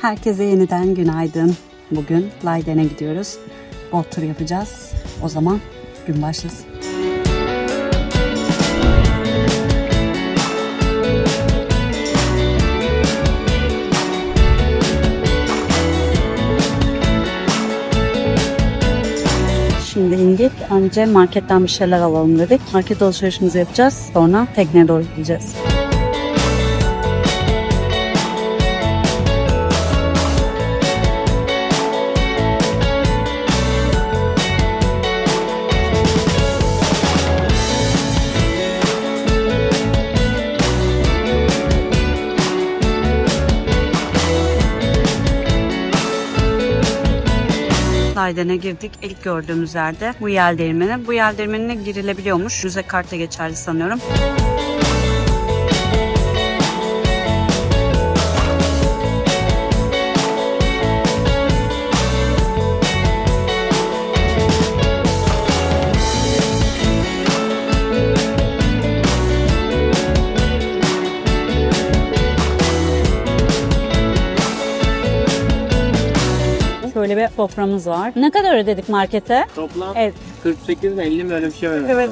Herkese yeniden günaydın. Bugün Leiden'e gidiyoruz. Bot tur yapacağız. O zaman gün başlasın. Şimdi indik. Önce marketten bir şeyler alalım dedik. Market alışverişimizi yapacağız. Sonra tekneye doğru gideceğiz. Leiden'e girdik. İlk gördüğümüz yerde bu yel değirmeni. Bu yel değirmenine girilebiliyormuş. Müze kartla geçerli sanıyorum. Şöyle bir soframız var. Ne kadar ödedik markete? Toplam Evet. 48 mi 50 mi öyle bir şey öyle. Evet.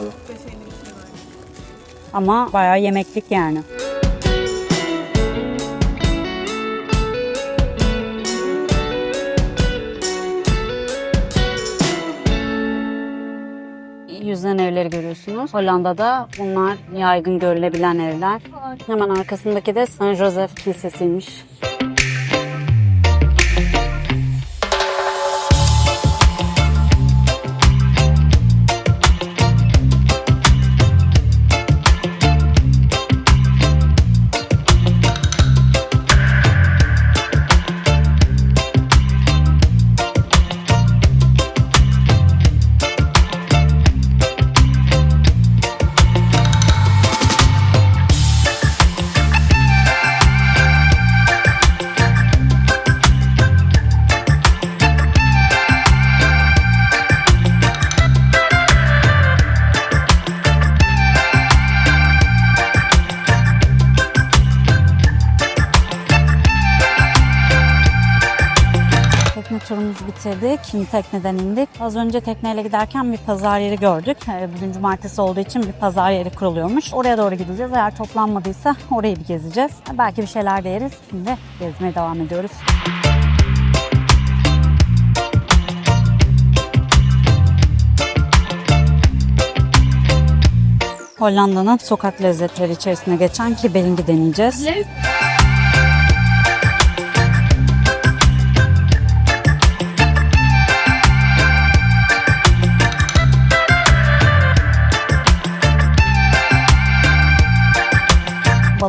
Ama bayağı yemeklik yani. Yüzden evleri görüyorsunuz. Hollanda'da bunlar yaygın görülebilen evler. Hemen arkasındaki de Saint Joseph Kilisesi'ymiş. Turumuzu bitirdik. Tekneden indik. Az önce tekneyle giderken bir pazar yeri gördük. Ee, Bugün cumartesi olduğu için bir pazar yeri kuruluyormuş. Oraya doğru gideceğiz. Eğer toplanmadıysa orayı bir gezeceğiz. Belki bir şeyler de yeriz. Şimdi gezmeye devam ediyoruz. Hollanda'nın sokak lezzetleri içerisine geçen kibelingi deneyeceğiz.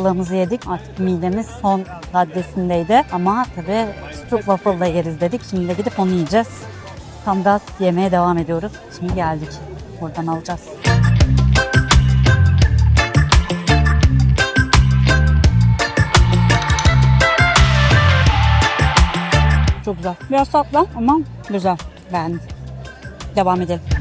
Balığımızı yedik. Artık midemiz son raddesindeydi. Ama tabii Stroop waffle da yeriz dedik. Şimdi de gidip onu yiyeceğiz. Tam gaz yemeye devam ediyoruz. Şimdi geldik. Buradan alacağız. Çok güzel. Biraz tatlı ama güzel. Beğendim. Devam edelim.